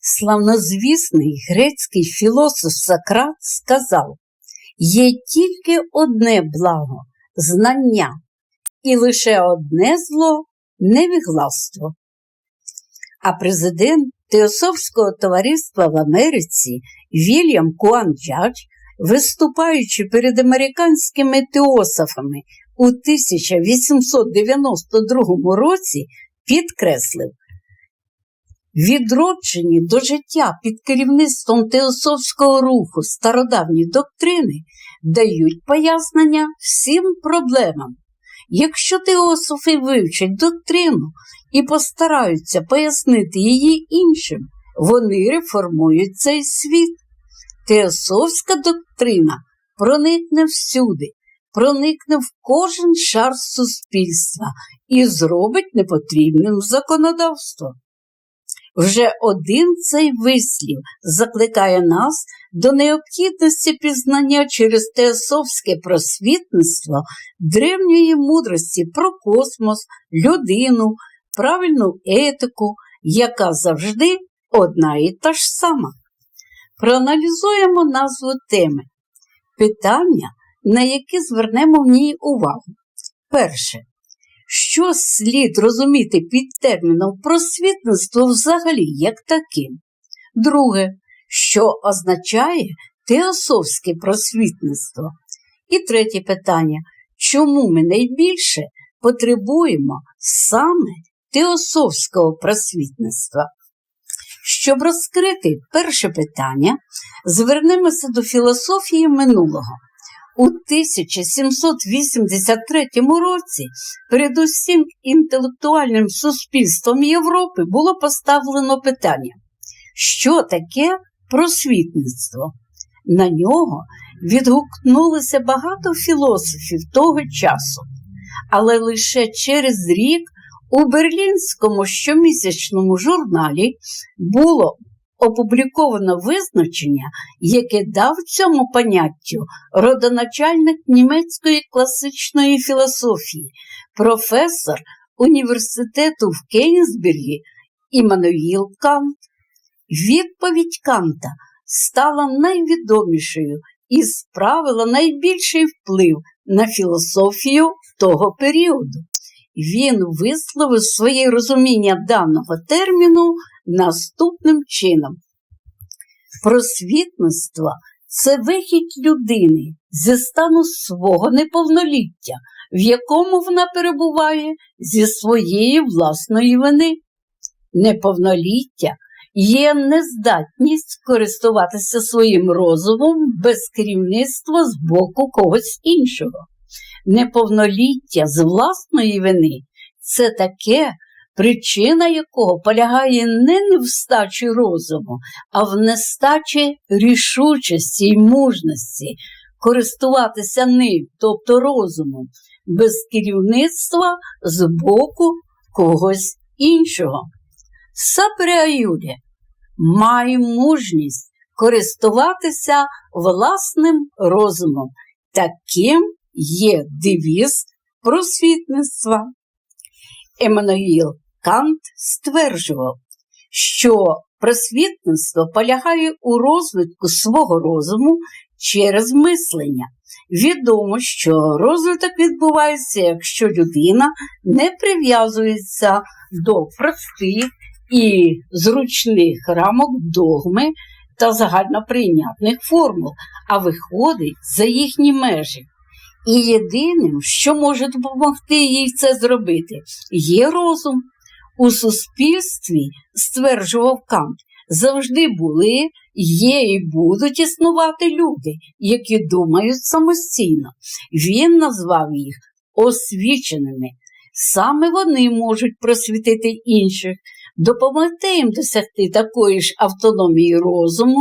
Славнозвісний грецький філософ Сократ сказав: є тільки одне благо знання, і лише одне зло невігластво. А президент Теософського товариства в Америці Вільям Куан Джадж, виступаючи перед американськими теософами у 1892 році, підкреслив, відроджені до життя під керівництвом теософського руху стародавні доктрини дають пояснення всім проблемам. Якщо теософи вивчать доктрину і постараються пояснити її іншим, вони реформують цей світ. Теософська доктрина проникне всюди, проникне в кожен шар суспільства і зробить непотрібним законодавство. Вже один цей вислів закликає нас до необхідності пізнання через теософське просвітництво древньої мудрості про космос, людину, правильну етику, яка завжди одна і та ж сама. Проаналізуємо назву теми. Питання, на які звернемо в ній увагу. Перше. Що слід розуміти під терміном просвітництво взагалі як таким? Друге, що означає теософське просвітництво? І третє питання, чому ми найбільше потребуємо саме теософського просвітництва? Щоб розкрити перше питання, звернемося до філософії минулого. У 1783 році перед усім інтелектуальним суспільством Європи було поставлено питання, що таке просвітництво. На нього відгукнулося багато філософів того часу, але лише через рік у берлінському щомісячному журналі було опубліковано визначення, яке дав цьому поняттю родоначальник німецької класичної філософії, професор університету в Кейнсбергі Іммануїл Кант. Відповідь Канта стала найвідомішою і справила найбільший вплив на філософію того періоду. Він висловив своє розуміння даного терміну наступним чином. Просвітництво це вихід людини зі стану свого неповноліття, в якому вона перебуває зі своєї власної вини. Неповноліття є нездатність користуватися своїм розумом без керівництва з боку когось іншого. Неповноліття з власної вини це таке, причина якого полягає не в стачі розуму, а в нестачі рішучості й мужності користуватися ним, тобто розумом, без керівництва з боку когось іншого. Сапреаюлє має мужність користуватися власним розумом. Таким є девіз просвітництва. Еммануїл Кант стверджував, що просвітництво полягає у розвитку свого розуму через мислення. Відомо, що розвиток відбувається, якщо людина не прив'язується до простих і зручних рамок догми та загальноприйнятних формул, а виходить за їхні межі. І єдиним, що може допомогти їй це зробити, є розум. У суспільстві, стверджував Кант, завжди були, є і будуть існувати люди, які думають самостійно. Він назвав їх освіченими. Саме вони можуть просвітити інших, допомогти їм досягти такої ж автономії розуму,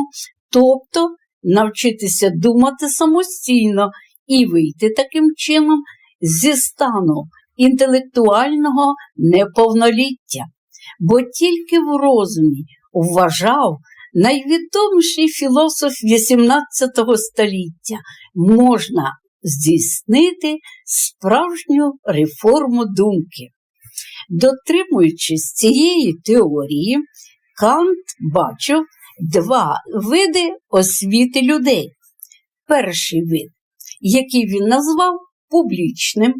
тобто навчитися думати самостійно і вийти таким чином зі стану інтелектуального неповноліття, бо тільки в розумі вважав найвідоміший філософ XVIII століття можна здійснити справжню реформу думки. Дотримуючись цієї теорії, Кант бачив два види освіти людей. Перший вид, який він назвав публічним,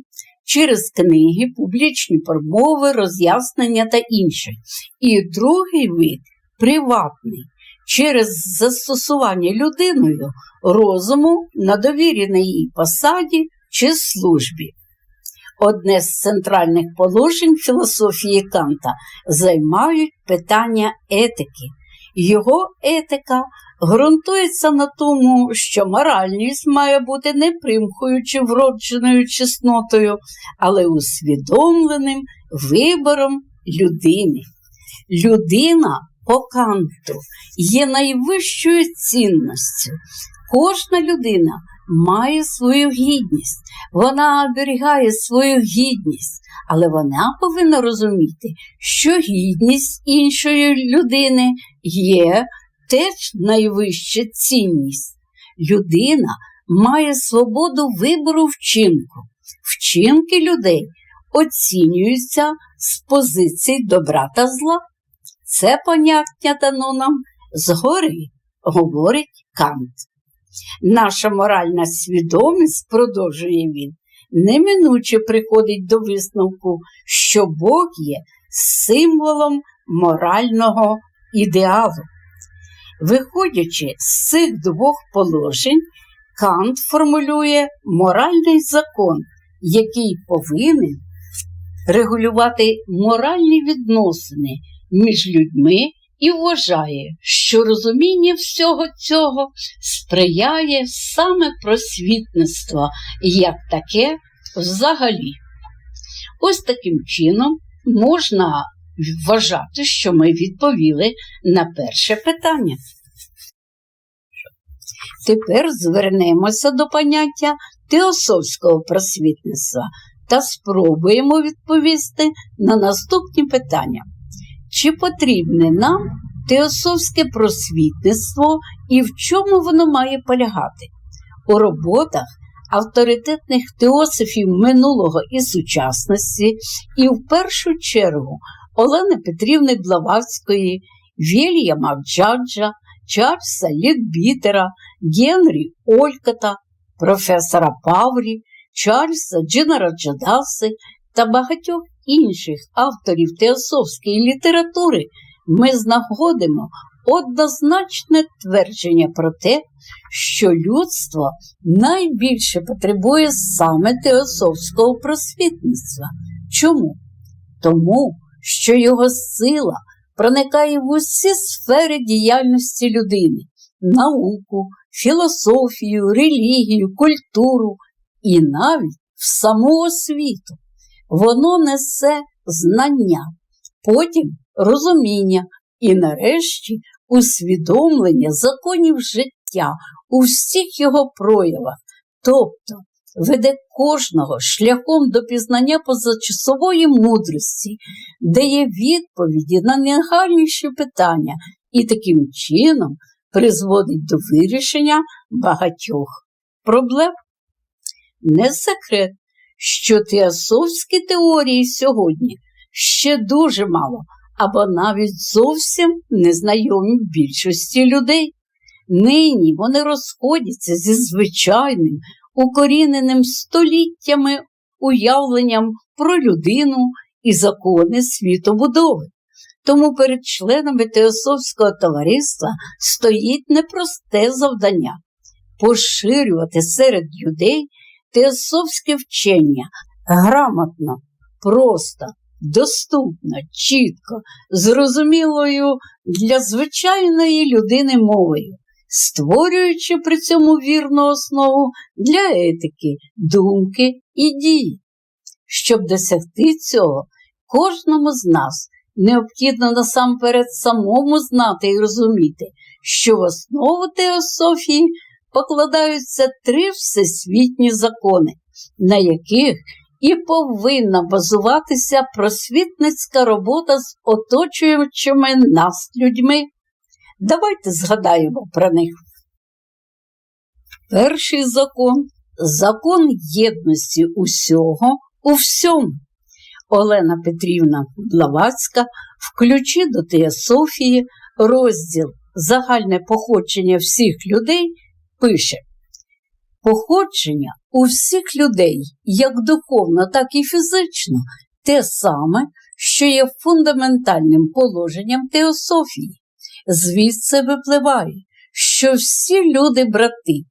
через книги, публічні промови, роз'яснення та інше. І другий вид приватний, через застосування людиною розуму на довіреній їй посаді чи службі. Одне з центральних положень філософії Канта займають питання етики. Його етика ґрунтується на тому, що моральність має бути не примхою чи вродженою чеснотою, але усвідомленим вибором людини. Людина по Канту є найвищою цінністю. Кожна людина має свою гідність, вона оберігає свою гідність, але вона повинна розуміти, що гідність іншої людини є теж найвища цінність. Людина має свободу вибору вчинку. Вчинки людей оцінюються з позицій добра та зла. Це поняття дано нам згори, говорить Кант. Наша моральна свідомість, продовжує він, неминуче приходить до висновку, що Бог є символом морального ідеалу. Виходячи з цих двох положень, Кант формулює моральний закон, який повинен регулювати моральні відносини між людьми і вважає, що розуміння всього цього сприяє саме просвітництво як таке взагалі. Ось таким чином можна вважати, що ми відповіли на перше питання. Тепер звернемося до поняття теософського просвітництва та спробуємо відповісти на наступні питання. Чи потрібне нам теософське просвітництво і в чому воно має полягати? У роботах авторитетних теософів минулого і сучасності, і в першу чергу Олени Петрівни Блаватської, Вільяма Джаджа, Чарльза Лідбітера, Генрі Олькота, професора Паврі, Чарльза Джинера Джадаси та багатьох інших авторів теософської літератури ми знаходимо однозначне твердження про те, що людство найбільше потребує саме теософського просвітництва. Чому? Тому, що його сила проникає в усі сфери діяльності людини науку, філософію, релігію, культуру і навіть в саму освіту. Воно несе знання, потім розуміння і, нарешті, усвідомлення законів життя у всіх його проявах, тобто веде кожного шляхом до пізнання позачасової мудрості, дає відповіді на найгальніші питання і таким чином призводить до вирішення багатьох проблем. Не секрет, що теософські теорії сьогодні ще дуже мало або навіть зовсім незнайомі більшості людей. Нині вони розходяться зі звичайним, укоріненим століттями уявленням про людину і закони світобудови. Тому перед членами Теософського товариства стоїть непросте завдання поширювати серед людей теософське вчення грамотно, просто, доступно, чітко, зрозумілою для звичайної людини мовою, створюючи при цьому вірну основу для етики, думки і дії. Щоб досягти цього, кожному з нас необхідно насамперед самому знати і розуміти, що в основу теософії покладаються три всесвітні закони, на яких і повинна базуватися просвітницька робота з оточуючими нас людьми. Давайте згадаємо про них. Перший закон закон єдності усього у всьому. Олена Петрівна Блавацька в до Теософії розділ Загальне походження всіх людей пише Походження у всіх людей, як духовно, так і фізично, те саме, що є фундаментальним положенням теософії. Звідси випливає, що всі люди брати,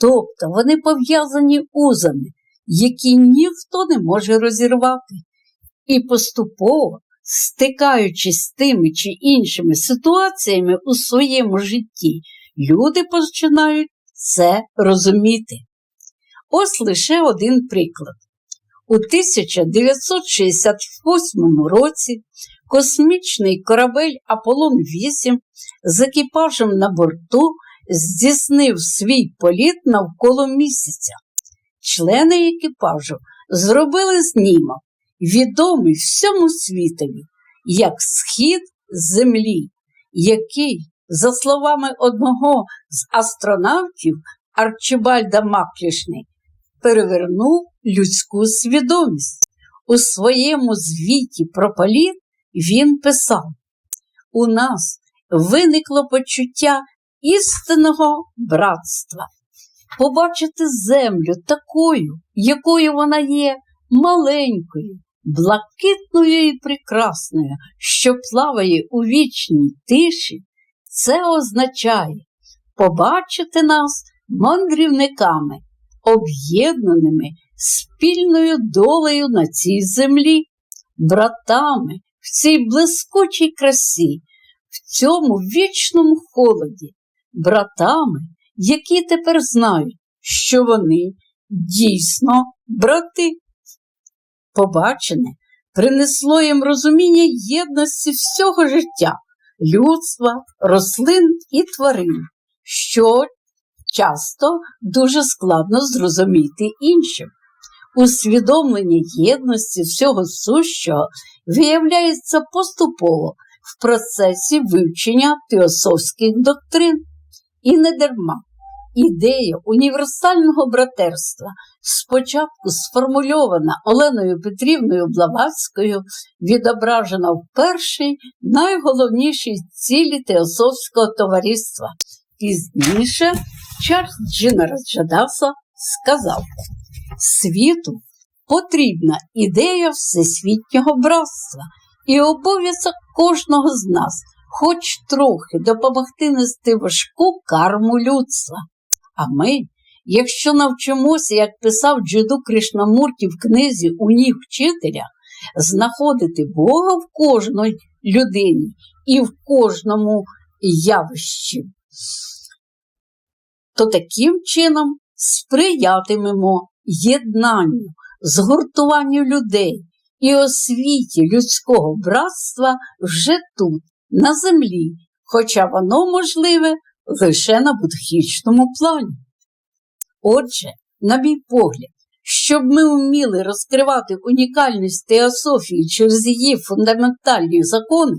тобто вони пов'язані узами, які ніхто не може розірвати. І поступово, стикаючись з тими чи іншими ситуаціями у своєму житті, люди починають це розуміти. Ось лише один приклад. У 1968 році космічний корабель Аполлон 8 з екіпажем на борту здійснив свій політ навколо місяця. Члени екіпажу зробили знімок, відомий всьому світові, як схід землі, який, за словами одного з астронавтів Арчибальда Маклішни, перевернув людську свідомість. У своєму звіті про політ він писав: У нас виникло почуття істинного братства. Побачити землю такою, якою вона є, маленькою, блакитною і прекрасною, що плаває у вічній тиші, це означає побачити нас мандрівниками, об'єднаними спільною долею на цій землі, братами в цій блискучій красі, в цьому вічному холоді, братами, які тепер знають, що вони дійсно брати. Побачене принесло їм розуміння єдності всього життя, людства, рослин і тварин, що часто дуже складно зрозуміти іншим. Усвідомлення єдності всього сущого виявляється поступово в процесі вивчення теософських доктрин. І не дарма. Ідея універсального братерства, спочатку сформульована Оленою Петрівною Блаватською, відображена в першій найголовнішій цілі теософського товариства. Пізніше Чарльз Джинер Джадаса сказав, світу потрібна ідея всесвітнього братства і обов'язок кожного з нас хоч трохи допомогти нести важку карму людства. А ми, якщо навчимося, як писав Джиду Кришнамурті в книзі у ніг вчителя, знаходити Бога в кожній людині і в кожному явищі, то таким чином сприятимемо єднанню, згуртуванню людей і освіті людського братства вже тут, на землі, хоча воно можливе лише на будхічному плані. Отже, на мій погляд, щоб ми вміли розкривати унікальність теософії через її фундаментальні закони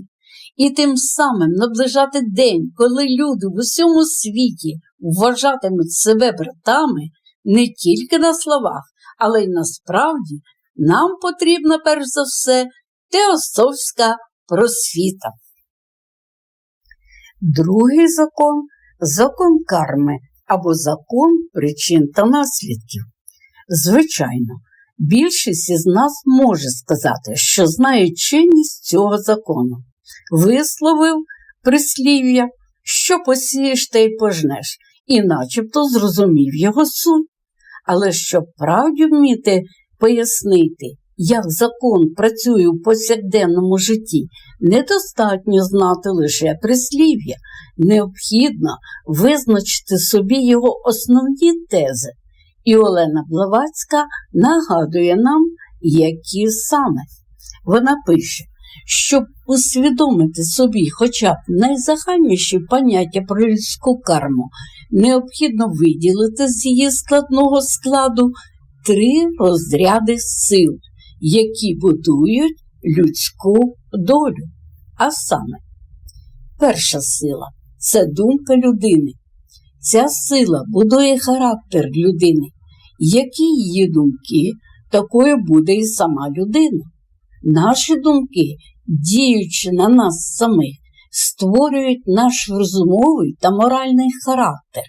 і тим самим наближати день, коли люди в усьому світі вважатимуть себе братами не тільки на словах, але й насправді, нам потрібна перш за все теософська просвіта. Другий закон закон карми або закон причин та наслідків. Звичайно, більшість із нас може сказати, що знає чинність цього закону. Висловив прислів'я, що посієш та й пожнеш, і начебто зрозумів його суть. Але щоб правді вміти пояснити, як закон працює у повсякденному житті, недостатньо знати лише прислів'я, необхідно визначити собі його основні тези. І Олена Блавацька нагадує нам, які саме. Вона пише, щоб усвідомити собі хоча б найзагальніші поняття про людську карму, необхідно виділити з її складного складу три розряди сил, які будують людську долю. А саме, перша сила це думка людини. Ця сила будує характер людини. Які її думки, такою буде і сама людина. Наші думки, діючи на нас самих, створюють наш розумовий та моральний характер.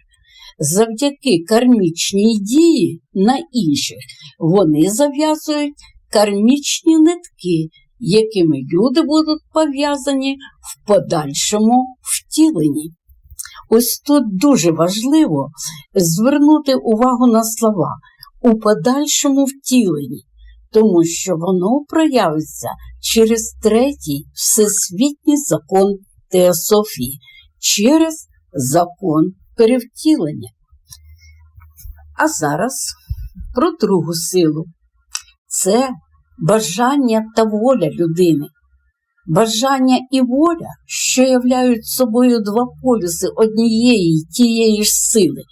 Завдяки кармічній дії на інших вони зав'язують кармічні нитки, якими люди будуть пов'язані в подальшому втіленні. Ось тут дуже важливо звернути увагу на слова у подальшому втіленні, тому що воно проявиться через третій всесвітній закон теософії, через закон перевтілення. А зараз про другу силу. Це бажання та воля людини. Бажання і воля, що являють собою два полюси однієї тієї ж сили,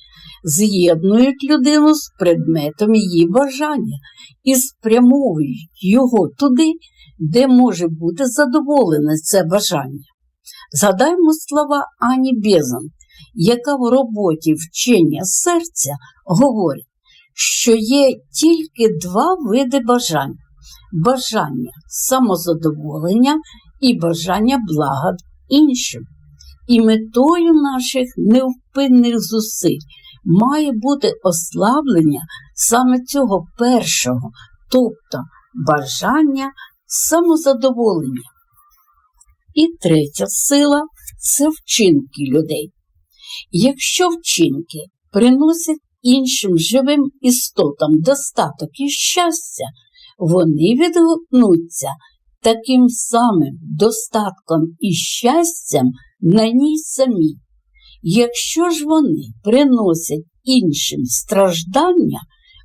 з'єднують людину з предметом її бажання і спрямовують його туди, де може бути задоволене це бажання. Згадаймо слова Ані Безан, яка в роботі вчення серця говорить, що є тільки два види бажань бажання самозадоволення і бажання блага іншим. І метою наших невпинних зусиль має бути ослаблення саме цього першого, тобто бажання самозадоволення. І третя сила це вчинки людей. Якщо вчинки приносять іншим живим істотам достаток і щастя, вони відгукнуться таким самим достатком і щастям на ній самій. Якщо ж вони приносять іншим страждання,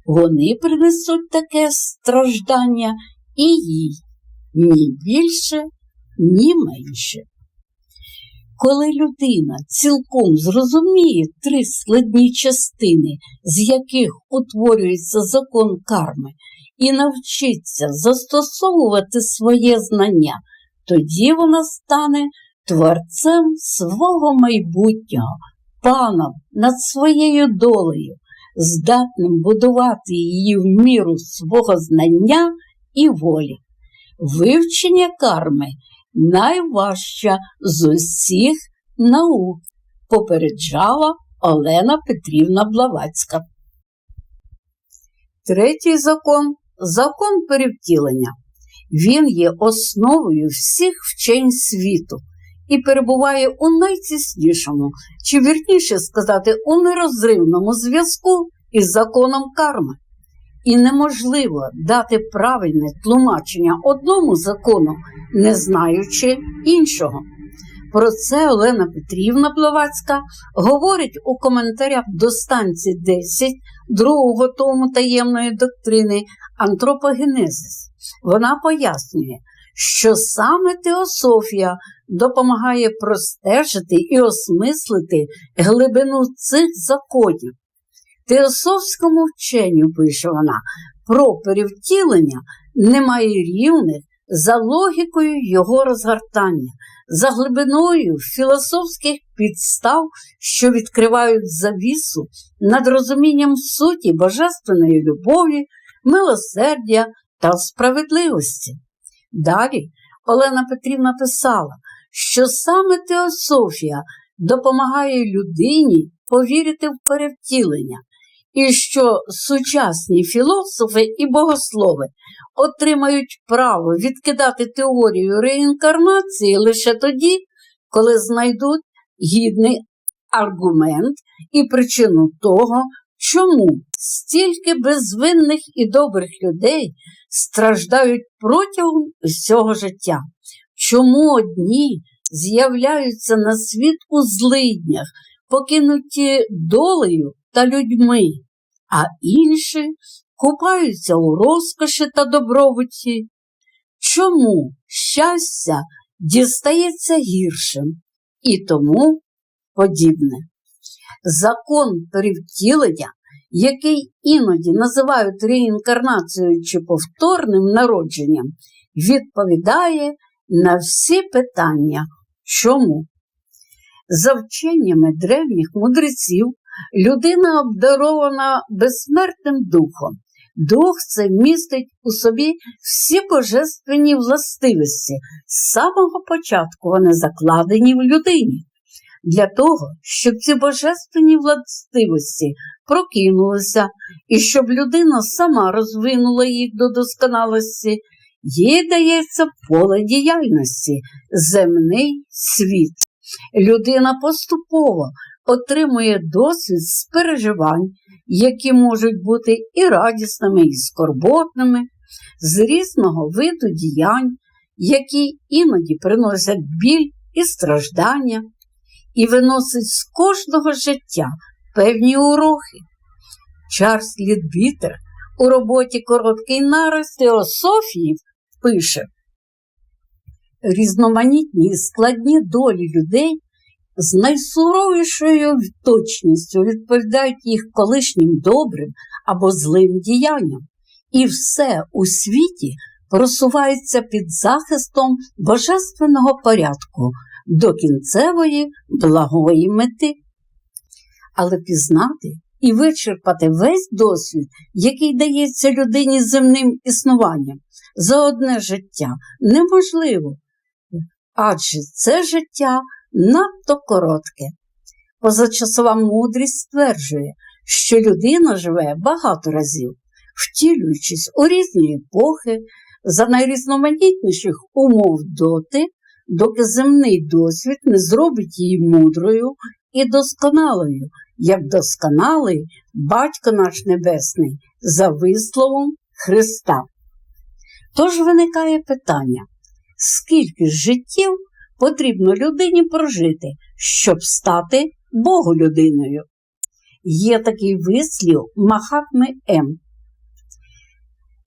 вони принесуть таке страждання і їй ні більше, ні менше. Коли людина цілком зрозуміє три складні частини, з яких утворюється закон карми, і навчиться застосовувати своє знання, тоді вона стане творцем свого майбутнього, паном над своєю долею, здатним будувати її в міру свого знання і волі. Вивчення карми найважча з усіх наук, попереджала Олена Петрівна Блавацька. Третій закон закон перевтілення. Він є основою всіх вчень світу і перебуває у найтіснішому, чи вірніше сказати, у нерозривному зв'язку із законом карми. І неможливо дати правильне тлумачення одному закону, не знаючи іншого. Про це Олена Петрівна Блавацька говорить у коментарях до станції 10 другого тому таємної доктрини антропогенезис. Вона пояснює, що саме теософія допомагає простежити і осмислити глибину цих законів. Теософському вченню, пише вона, про перевтілення немає рівних за логікою його розгортання, за глибиною філософських підстав, що відкривають завісу над розумінням суті божественної любові, милосердя та справедливості. Далі Олена Петрівна писала, що саме теософія допомагає людині повірити в перевтілення, і що сучасні філософи і богослови отримають право відкидати теорію реінкарнації лише тоді, коли знайдуть гідний аргумент і причину того, чому стільки безвинних і добрих людей страждають протягом усього життя, чому одні з'являються на світ у злиднях, покинуті долею та людьми, а інші купаються у розкоші та добробуті. Чому щастя дістається гіршим і тому подібне? Закон перевтілення, який іноді називають реінкарнацією чи повторним народженням, відповідає на всі питання. Чому? За вченнями древніх мудреців людина обдарована безсмертним духом, Дух це містить у собі всі божественні властивості. З самого початку вони закладені в людині. Для того, щоб ці божественні властивості прокинулися і щоб людина сама розвинула їх до досконалості, їй дається поле діяльності, земний світ. Людина поступово отримує досвід з переживань, які можуть бути і радісними, і скорботними, з різного виду діянь, які іноді приносять біль і страждання, і виносить з кожного життя певні уроки. Чарльз Лідбітер у роботі Короткий нарис Теософії пише різноманітні і складні долі людей з найсуровішою точністю відповідають їх колишнім добрим або злим діянням, і все у світі просувається під захистом божественного порядку до кінцевої благої мети. Але пізнати і вичерпати весь досвід, який дається людині земним існуванням за одне життя, неможливо, адже це життя надто коротке. Позачасова мудрість стверджує, що людина живе багато разів, втілюючись у різні епохи за найрізноманітніших умов доти, доки земний досвід не зробить її мудрою і досконалою, як досконалий Батько наш Небесний за висловом Христа. Тож виникає питання, скільки життів потрібно людині прожити, щоб стати Богу людиною? Є такий вислів Махатми М.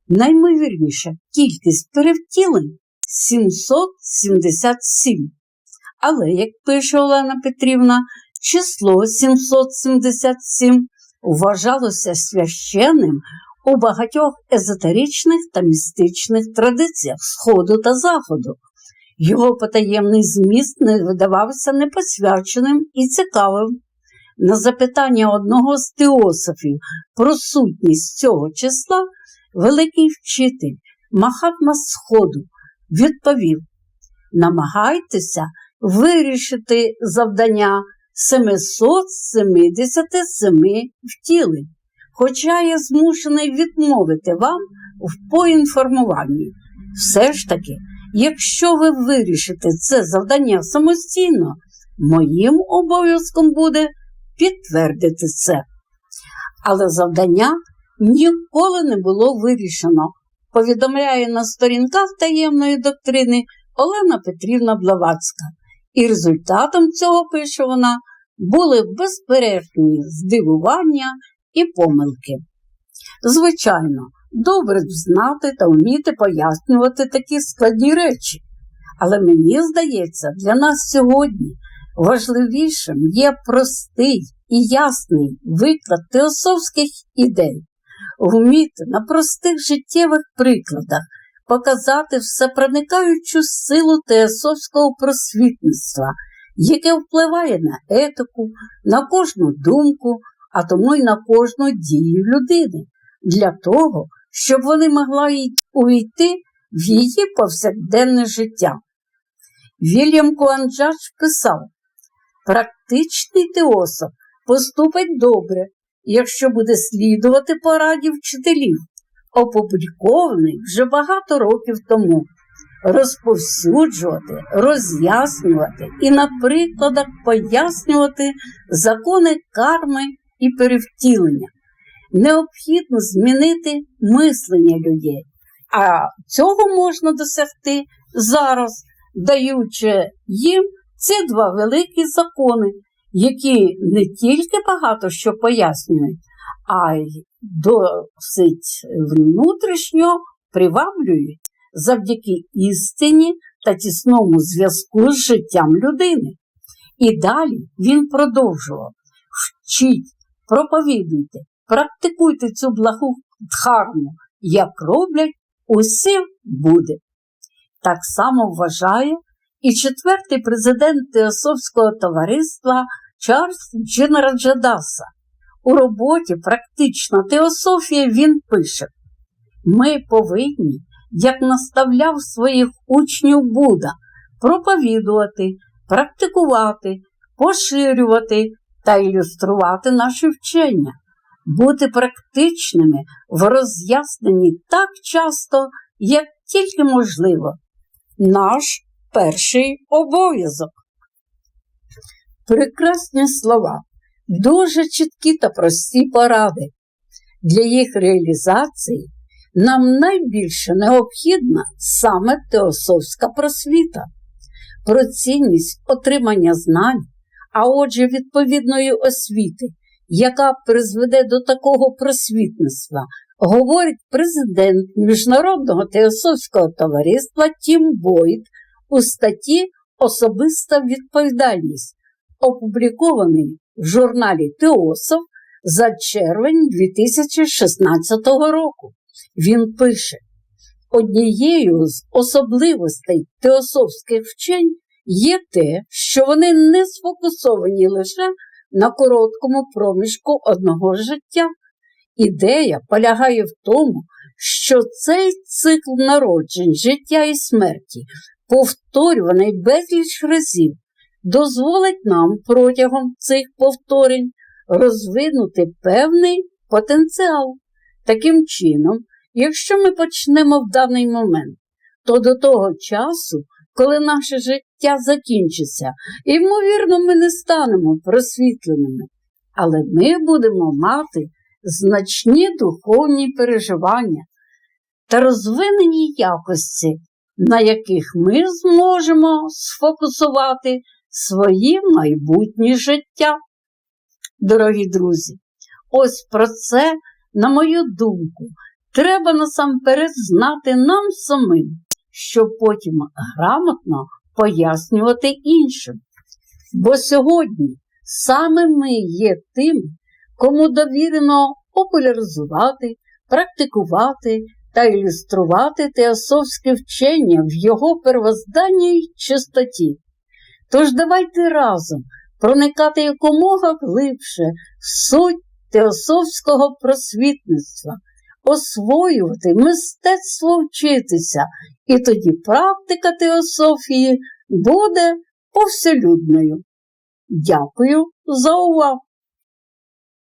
Наймовірніша кількість перевтілень 777. Але, як пише Олена Петрівна, число 777 вважалося священним у багатьох езотеричних та містичних традиціях Сходу та Заходу. Його потаємний зміст не видавався непосвяченим і цікавим. На запитання одного з теософів про сутність цього числа великий вчитель Махатма Сходу відповів: намагайтеся вирішити завдання 777 втілень, хоча я змушений відмовити вам в поінформуванні. Все ж таки, якщо ви вирішите це завдання самостійно, моїм обов'язком буде підтвердити це. Але завдання ніколи не було вирішено, повідомляє на сторінках таємної доктрини Олена Петрівна Блаватська. І результатом цього, пише вона, були безперервні здивування і помилки. Звичайно, добре знати та вміти пояснювати такі складні речі, але мені здається, для нас сьогодні важливішим є простий і ясний виклад теософських ідей, вміти на простих життєвих прикладах показати всепроникаючу силу теософського просвітництва, яке впливає на етику, на кожну думку, а тому й на кожну дію людини, для того, щоб вони могли увійти в її повсякденне життя. Вільям Куанджач писав: практичний теософ поступить добре, якщо буде слідувати пораді вчителів опублікований вже багато років тому, розповсюджувати, роз'яснювати і на прикладах пояснювати закони карми і перевтілення. Необхідно змінити мислення людей, а цього можна досягти зараз, даючи їм ці два великі закони, які не тільки багато що пояснюють, а й досить внутрішньо приваблюють завдяки істині та тісному зв'язку з життям людини. І далі він продовжував вчіть, проповідуйте, практикуйте цю благу дхарму, як роблять, усім буде. Так само вважає і четвертий президент Теософського товариства Чарльз Дженераджадаса. У роботі практична теософія він пише Ми повинні, як наставляв своїх учнів Буда, проповідувати, практикувати, поширювати та ілюструвати наші вчення, бути практичними в роз'ясненні так часто, як тільки можливо. Наш перший обов'язок. Прекрасні слова, дуже чіткі та прості поради. Для їх реалізації нам найбільше необхідна саме теософська просвіта, про цінність отримання знань, а отже, відповідної освіти, яка призведе до такого просвітництва, говорить президент Міжнародного теософського товариства Тім Бойд у статті Особиста відповідальність, опублікований в журналі Теософ за червень 2016 року. Він пише: однією з особливостей теософських вчень є те, що вони не сфокусовані лише на короткому проміжку одного життя. Ідея полягає в тому, що цей цикл народжень, життя і смерті, повторюваний безліч разів, дозволить нам протягом цих повторень розвинути певний потенціал. Таким чином, якщо ми почнемо в даний момент, то до того часу, коли наше життя закінчиться, ймовірно, ми не станемо просвітленими, але ми будемо мати значні духовні переживання та розвинені якості, на яких ми зможемо сфокусувати своє майбутнє життя. Дорогі друзі, ось про це, на мою думку, треба насамперед знати нам самим, щоб потім грамотно пояснювати іншим. Бо сьогодні саме ми є тим, кому довірено популяризувати, практикувати та ілюструвати теософське вчення в його первозданній чистоті. Тож давайте разом проникати якомога глибше в суть теософського просвітництва, освоювати мистецтво вчитися, і тоді практика теософії буде повселюдною. Дякую за увагу!